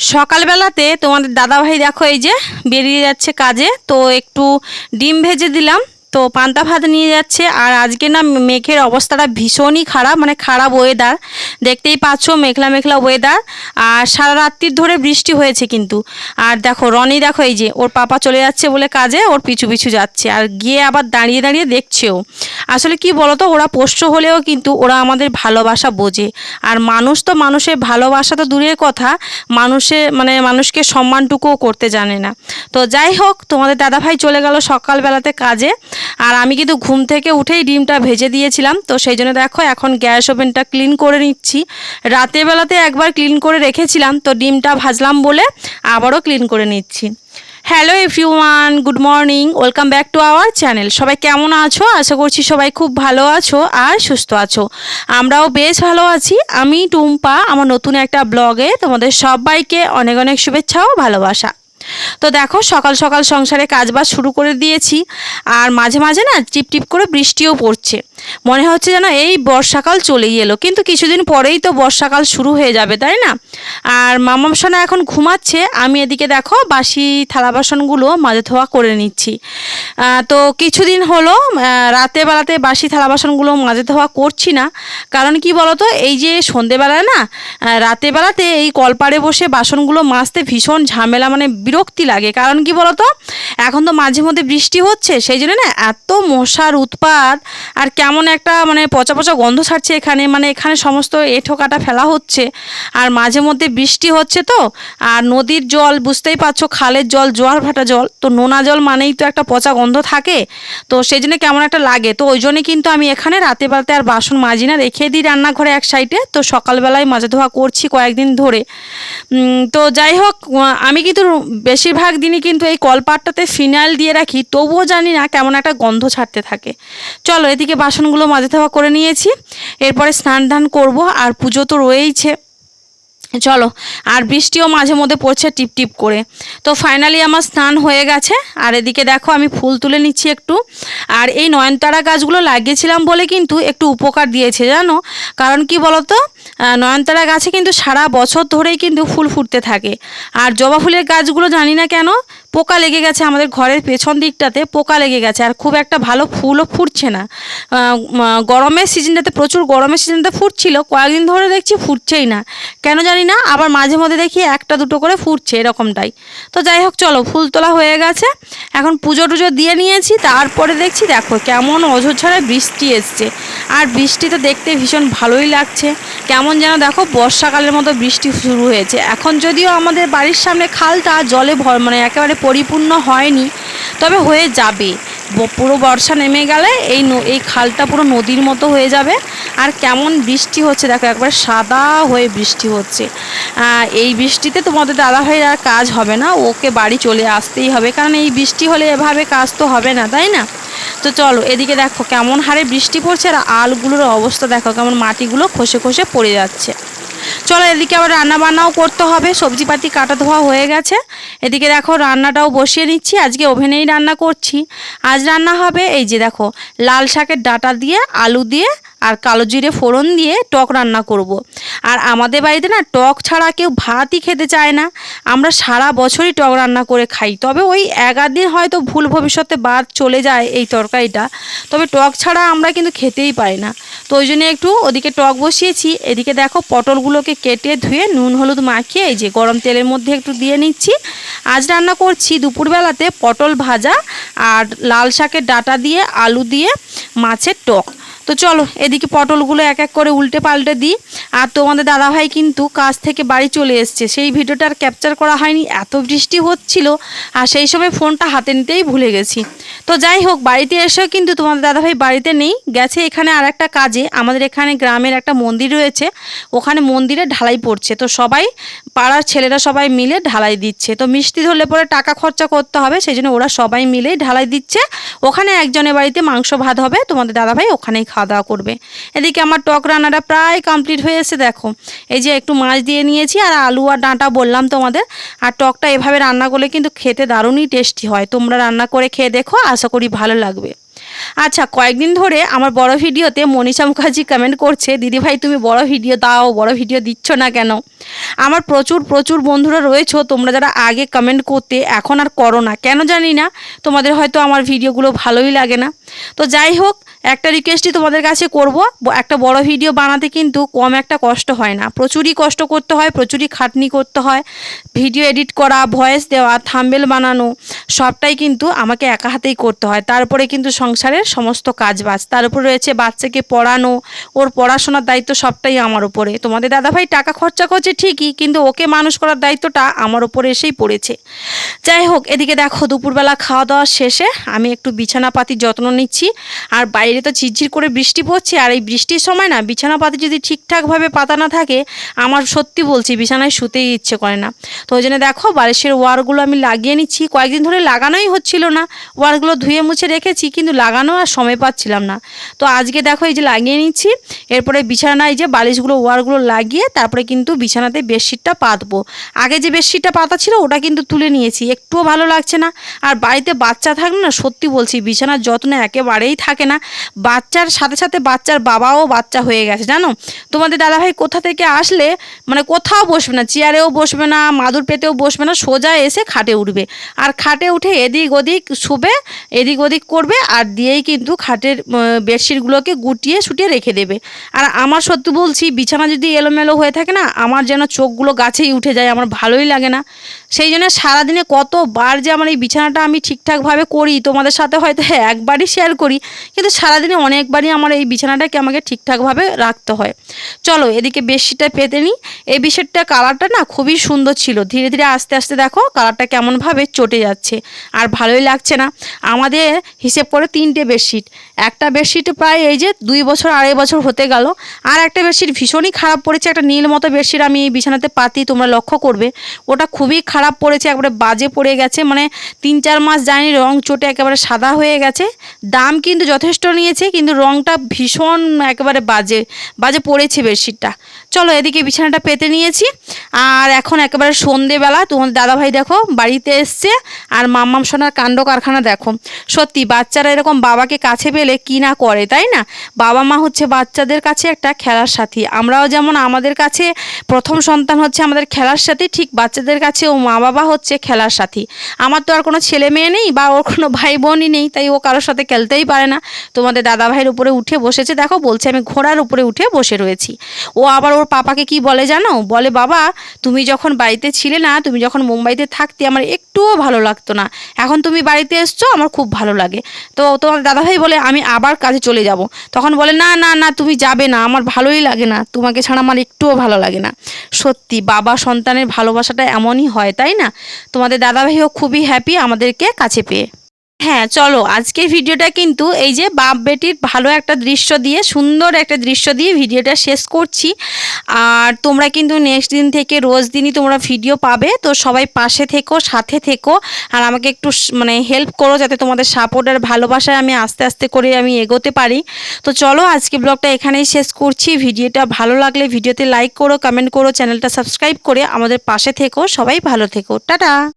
সকালবেলাতে তোমাদের দাদাভাই দেখো এই যে বেরিয়ে যাচ্ছে কাজে তো একটু ডিম ভেজে দিলাম। তো পান্তা ভাত নিয়ে যাচ্ছে, আর আজকে না মেঘের অবস্থাটা ভীষণই খারাপ মানে খারাপ ওয়েদার দেখতেই পাচ্ছ মেঘলা মেঘলা ওয়েদার আর সারা রাত্রির ধরে বৃষ্টি হয়েছে কিন্তু। আর দেখো, রনি দেখো এই যে, ওর পাপা চলে যাচ্ছে বলে কাজে, ওর পিছু পিছু যাচ্ছে, আর গিয়ে আবার দাঁড়িয়ে দাঁড়িয়ে দেখছেও। আসলে কি বলতো, ওরা পোষ্য হলেও কিন্তু ওরা আমাদের ভালোবাসা বোঝে। আর মানুষ তো মানুষের ভালোবাসা তো দূরের কথা, মানুষে মানে মানুষকে সম্মানটুকুও করতে জানে না। তো যাই হোক, তোমাদের দাদাভাই চলে গেল সকালবেলাতে কাজে আর আমি কিন্তু ঘুম থেকে উঠেই ডিমটা ভেজে দিয়েছিলাম। তো সেই জন্য দেখো এখন গ্যাস ওভেনটা ক্লিন করে নিচ্ছি। রাতের বেলাতে একবার ক্লিন করে রেখেছিলাম, তো ডিমটা ভাজলাম বলে আবারও ক্লিন করে নিচ্ছি। Hello everyone, good morning, welcome back to our channel. সবাই কেমন আছো? আশা করছি সবাই খুব ভালো আছো আর সুস্থ আছো। আমরাও বেশ ভালো আছি। আমি টুম্পা, আমার নতুন একটা ব্লগে তোমাদের সবাইকে অনেক অনেক শুভেচ্ছা ও ভালোবাসা। তো দেখো সকাল সকাল সংসারে কাজবাজ শুরু করে দিয়েছি। আর মাঝে মাঝে না টিপ টিপ করে বৃষ্টিও পড়ছে। মনে হচ্ছে যেন এই বর্ষাকাল চলেই এলো, কিন্তু কিছুদিন পরেই তো বর্ষাকাল শুরু হয়ে যাবে, তাই না? আর মামাম সোনা এখন ঘুমাচ্ছে, আমি এদিকে দেখো বাসি থালা বাসনগুলো মাঝে ধোয়া করে নিচ্ছি। তো কিছুদিন হলো রাতে বেলাতে বাসি থালা বাসনগুলো মাঝে ধোয়া করছি না, কারণ কি বলতো, এই যে সন্ধেবেলায় না রাতের বেলাতে এই কলপাড়ে বসে বাসনগুলো মাজতে ভীষণ ঝামেলা মানে বিরক্তি লাগে, কারণ কি বলতো, এখন তো মাঝে মধ্যে বৃষ্টি হচ্ছে, সেই জন্য না এত মশার উৎপাত, আর কেমন একটা মানে পচা পচা গন্ধ ছাড়ছে এখানে। মানে এখানে সমস্ত এঁঠো কাটা ফেলা হচ্ছে। আর মাঝে মধ্যে বৃষ্টি হচ্ছে তো। আর নদীর জল, বুঝতেই পারছ, খালের জল, জোয়ার ভাটা জল। তো নোনা জল মানেই তো একটা পচা গন্ধ থাকে। তো সেই জন্য কেমন একটা লাগে। তো ওই জন্যে কিন্তু আমি এখানে রাতে বেলাতে আর বাসন মাজি না, রেখে দিই রান্নাঘরে এক সাইডে। তো সকালবেলায় মাজা ধোয়া করছি কয়েকদিন ধরে। তো যাই হোক আমি কিন্তু বেশিরভাগ দিনই কিন্তু এই কলপাটটাতে ফিনাইল দিয়ে রাখি। তবুও জানি না কেমন একটা গন্ধ ছাড়তে থাকে। চলো, এদিকে বাসনগুলো মাজা ধোয়া করে নিয়েছি। এরপরে স্নান টান করব আর পুজো তো রয়েইছে। চলো, আর বৃষ্টিও মাঝে মধ্যে পড়ছে টিপ টিপ করে। তো ফাইনালি আমার স্নান হয়ে গেছে। আর এদিকে দেখো আমি ফুল তুলে নিচ্ছি একটু। আর এই নয়নতারা গাছগুলো লাগিয়েছিলাম বলে কিন্তু একটু উপকার দিয়েছে, জানো? কারণ কি বলতো? নয়নতারা গাছে কিন্তু সারা বছর ধরেই কিন্তু ফুল ফুটতে থাকে। আর জবা ফুলের গাছগুলো জানি না কেন পোকা লেগে গেছে আমাদের ঘরের পেছন দিকটাতে, পোকা লেগে গেছে। আর খুব একটা ভালো ফুলও ফুটছে না। গরমের সিজনটাতে প্রচুর গরমের সিজনটা ফুটছিল, কয়েকদিন ধরে দেখছি ফুটছেই না। কেন জানি না, আবার মাঝে মধ্যে দেখি একটা দুটো করে ফুটছে এরকমটাই। তো যাই হোক, চলো, ফুল তোলা হয়ে গেছে। এখন পুজো টুজো দিয়ে নিয়েছি, তারপরে দেখছি দেখো কেমন অঝোর ছাড়ায় বৃষ্টি এসছে। আর বৃষ্টি তো দেখতে ভীষণ ভালোই লাগছে। কেমন যেন দেখো, বর্ষাকালের মতো বৃষ্টি শুরু হয়েছে। এখন যদিও আমাদের বাড়ির সামনে খালটা জলে ভর মানে একেবারে পরিপূর্ণ হয়নি, তবে হয়ে যাবে। পুরো বর্ষা নেমে গেলে এই এই খালটা পুরো নদীর মতো হয়ে যাবে। আর কেমন বৃষ্টি হচ্ছে দেখো, একবার সাদা হয়ে বৃষ্টি হচ্ছে। এই বৃষ্টিতে তোমাদের দাদাভাইয়ের আর কাজ হবে না, ওকে বাড়ি চলে আসতেই হবে। কারণ এই বৃষ্টি হলে এভাবে কাজ তো হবে না, তাই না? তো চলো, এদিকে দেখো কেমন হারে বৃষ্টি পড়ছে আর আলগুলোর অবস্থা দেখো, কেমন মাটিগুলো খসে খসে পড়ে যাচ্ছে। চলো এদিকে আবার রান্না বান্নাও করতে হবে, সবজিপাতি কাটা ধোয়া হয়ে গেছে। এদিকে দেখো রান্নাটাও বসিয়ে নিচ্ছি, আজকে ওভেনেই রান্না করছি। আজ রান্না হবে এই যে দেখো, লাল শাকের ডাটা দিয়ে, আলু দিয়ে আর কালো জিরে ফোড়ন দিয়ে টক রান্না করব। আর আমাদের বাড়িতে না টক ছাড়া কেউ ভাতই খেতে চায় না। আমরা সারা বছরই টক রান্না করে খাই। তবে ওই এগার দিন হয়তো ভুল ভবিষ্যতে বাদ চলে যায় এই তরকারিটা। তবে টক ছাড়া আমরা কিন্তু খেতেই পারি না। তো ওই জন্য একটু ওদিকে টক বসিয়েছি। এদিকে দেখো পটলগুলোকে কেটে ধুয়ে নুন হলুদ মাখিয়ে এই যে গরম তেলের মধ্যে একটু দিয়ে নিচ্ছি। আজ রান্না করছি দুপুরবেলাতে পটল ভাজা আর লাল শাকের ডাটা দিয়ে আলু দিয়ে মাছের টক। তো চলো, এদিকে পটলগুলো এক এক করে উল্টে পাল্টে দিই। আর তোমাদের দাদাভাই কিন্তু কাজ থেকে বাড়ি চলে এসছে। সেই ভিডিওটা আর ক্যাপচার করা হয়নি, এত বৃষ্টি হচ্ছিল। আর সেই সময় ফোনটা হাতে নিতেই ভুলে গেছি। তো যাই হোক, বাড়িতে এসেও কিন্তু তোমাদের দাদাভাই বাড়িতে নেই। গেছে এখানে আর একটা কাজে। আমাদের এখানে গ্রামের একটা মন্দির রয়েছে। ওখানে মন্দিরে ঢালাই পড়ছে। তো সবাই, পাড়ার ছেলেরা সবাই মিলে ঢালাই দিচ্ছে। তো মিষ্টি ধরলে পরে টাকা খরচা করতে হবে, সেই জন্য ওরা সবাই মিলেই ঢালাই দিচ্ছে। ওখানে একজনের বাড়িতে মাংস ভাত হবে। তোমাদের দাদাভাই ওখানেই খাওয়া দাওয়া করবে। এদিকে আমার টক রান্নাটা প্রায় কমপ্লিট হয়ে এসে দেখো। এই যে একটু মাছ দিয়ে নিয়েছি আর আলু আর ডাঁটা বললাম তোমাদের। আর টকটা এভাবে রান্না করলে কিন্তু খেতে দারুণই টেস্টি হয়। তোমরা রান্না করে খেয়ে দেখো, আশা করি ভালো লাগবে। আচ্ছা কয়েকদিন ধরে আমার বড় ভিডিওতে মনীষা মুখার্জি কমেন্ট করছে, দিদি ভাই, তুমি বড় ভিডিও দাও, বড় ভিডিও দিচ্ছ না কেন? আমার প্রচুর প্রচুর বন্ধুরা রয়েছো, তোমরা যারা আগে কমেন্ট করতে, এখন আর করো না। কেন জানি না, তোমাদের হয়তো আমার ভিডিওগুলো ভালোই লাগে না। তো যাই হোক একটা রিকোয়েস্টই তোমাদের কাছে করব। একটা বড় ভিডিও বানাতে কিন্তু কম একটা কষ্ট হয় না। প্রচুরই কষ্ট করতে হয়, প্রচুরই খাটনি করতে হয়। ভিডিও এডিট করা ভয়েস দেওয়া থাম্বেল বানানো, সবটাই কিন্তু আমাকে একা হাতেই করতে হয়। তারপরে কিন্তু সংসারের সমস্ত কাজ বাজ। তার উপর রয়েছে বাচ্চাকে পড়ানো, ওর পড়াশোনার দায়িত্ব সবটাই আমার উপরে। তোমাদের দাদাভাই টাকা খরচা করছে ঠিকই, কিন্তু ওকে মানুষ করার দায়িত্বটা আমার উপরে এসেই পড়েছে। যাই হোক, এদিকে দেখো, দুপুরবেলা খাওয়া দাওয়া শেষে আমি একটু বিছানাপাতির যত্ন নিচ্ছি। আর বাইরে তো ঝিরঝির করে বৃষ্টি পড়ছে, আর এই বৃষ্টির সময় না বিছানাপাতি যদি ঠিকঠাকভাবে পাতা না থাকে, আমার সত্যি বলছি বিছানায় শুতেই ইচ্ছে করে না। তো ওই জন্য দেখো বালিশের ওয়ারগুলো আমি লাগিয়ে নিচ্ছি। কয়েকদিন ধরে লাগানোই হচ্ছিল না, ওয়ারগুলো ধুয়ে মুছে রেখেছি, কিন্তু লাগানো আর সময় পাচ্ছিলাম না। তো আজকে দেখো এই যে লাগিয়ে নিচ্ছি, এরপরে বিছানায় যে বালিশগুলো, ওয়ারগুলো লাগিয়ে তারপরে কিন্তু বিছানাতে বেডশিটটা পাতবো। আগে যে বেডশিটটা পাতা ছিল, ওটা কিন্তু তুলে নিয়েছি, একটুও ভালো লাগছে না। আর বাড়িতে বাচ্চা থাকলে না সত্যি বলছি, বিছানার যত্ন একেবারেই থাকে না। বাচ্চার সাথে সাথে বাচ্চার বাবাও বাচ্চা হয়ে গেছে, জানো? তোমাদের দাদাভাই কোথা থেকে আসলে মানে কোথাও বসবে না, চেয়ারেও বসবে না, মাদুর পেতেও বসবে না, সোজা এসে খাটে উঠবে। আর খাটে উঠে এদিক ওদিক শুবে, এদিক ওদিক করবে, আর দিয়েই কিন্তু খাটের বেডশিটগুলোকে গুটিয়ে শুটিয়ে রেখে দেবে। আর আমার সত্যি বলছি, বিছানা যদি এলোমেলো হয়ে থাকে না, আমার যেন চোখগুলো গাছেই উঠে যায়, আমার ভালোই লাগে না। সেই জন্য সারাদিনে কতবার যে আমার এই বিছানাটা আমি ঠিকঠাকভাবে করি, তোমাদের সাথে হয়তো একবারই শেয়ার করি, কিন্তু সারাদিনে অনেকবারই আমার এই বিছানাটাকে আমাকে ঠিকঠাকভাবে রাখতে হয়। চলো এদিকে বেডশিটটা পেতে নিই এই বেডশিটটা কালারটা না খুবই সুন্দর ছিল। ধীরে ধীরে আস্তে আস্তে দেখো কালারটা কেমনভাবে চটে যাচ্ছে। আর ভালোই লাগছে না। আমাদের হিসেব করে তিনটে বেডশিট। একটা বেডশিট প্রায় এই যে দুই বছর, আড়াই বছর হতে গেল। আর একটা বেডশিট ভীষণই খারাপ পড়েছে। একটা নীল মতো বেডশিট আমি এই বিছানাতে পাতি তোমরা লক্ষ্য করবে। ওটা খুবই খারাপ পড়েছে। একবারে বাজে পড়ে গেছে। মানে তিন চার মাস যায়নি, রং চটে একেবারে সাদা হয়ে গেছে। দাম কিন্তু যথেষ্ট নিয়েছে কিন্তু রঙটা ভীষণ একেবারে বাজে বাজে পড়েছে বেডশিটটা। চলো এদিকে বিছানাটা পেতে নিয়েছি। আর এখন একেবারে সন্ধেবেলা তোমার দাদাভাই দেখো বাড়িতে এসছে, আর মাম্মাম সোনার কাণ্ড কারখানা দেখো। সত্যি, বাচ্চারা এরকম বাবাকে কাছে পেলে কি না করে, তাই না? বাবা মা হচ্ছে বাচ্চাদের কাছে একটা খেলার সাথী। আমরাও যেমন আমাদের কাছে প্রথম সন্তান হচ্ছে আমাদের খেলার সাথী, ঠিক বাচ্চাদের কাছে ও মা বাবা হচ্ছে খেলার সাথী। আমার তো আর কোনো ছেলে মেয়ে নেই বা ওর কোনো ভাই বোনই নেই, তাই ও কারোর সাথে খেলতেই পারে না। তোমাদের দাদা ভাইয়ের উপরে উঠে বসেছে, দেখো বলছে আমি ঘোড়ার উপরে উঠে বসে রয়েছি। ও আবার ওর পাপাকে কি বলে জানো? বলে, বাবা তুমি যখন বাড়িতে ছিলে না, তুমি যখন মুম্বাইতে থাকতে, আমার একটুও ভালো লাগতো না। এখন তুমি বাড়িতে এসছো, আমার খুব ভালো লাগে। তো তোমার দাদাভাই বলে, আমি আবার কাজে চলে যাব। তখন বলে, না না না, তুমি যাবে না, আমার ভালোই লাগে না। তোমাকে ছাড়া আমার একটুও ভালো লাগে না। সত্যি, বাবা সন্তানের ভালোবাসাটা এমনই হয়, তাই না? তোমাদের দাদাভাইও খুবই হ্যাপি আমাদেরকে কাছে পেয়ে। হ্যাঁ চলো, আজকের ভিডিওটা কিন্তু এই যে বাপ বেটির ভালো একটা দৃশ্য দিয়ে, সুন্দর একটা দৃশ্য দিয়ে ভিডিওটা শেষ করছি। আর তোমরা কিন্তু নেক্সট দিন থেকে, রোজ দিনই তোমরা ভিডিও পাবে। তো সবাই পাশে থেকো, সাথে থেকো। আর আমাকে একটু মানে হেল্প করো যাতে তোমাদের সাপোর্ট আর ভালোবাসায় আমি আস্তে আস্তে করে আমি এগোতে পারি। তো চলো, আজকে ব্লগটা এখানেই শেষ করছি। ভিডিওটা ভালো লাগলে ভিডিওতে লাইক করো কমেন্ট করো চ্যানেলটা সাবস্ক্রাইব করে আমাদের পাশে থেকো। সবাই ভালো থেকো। টাটা!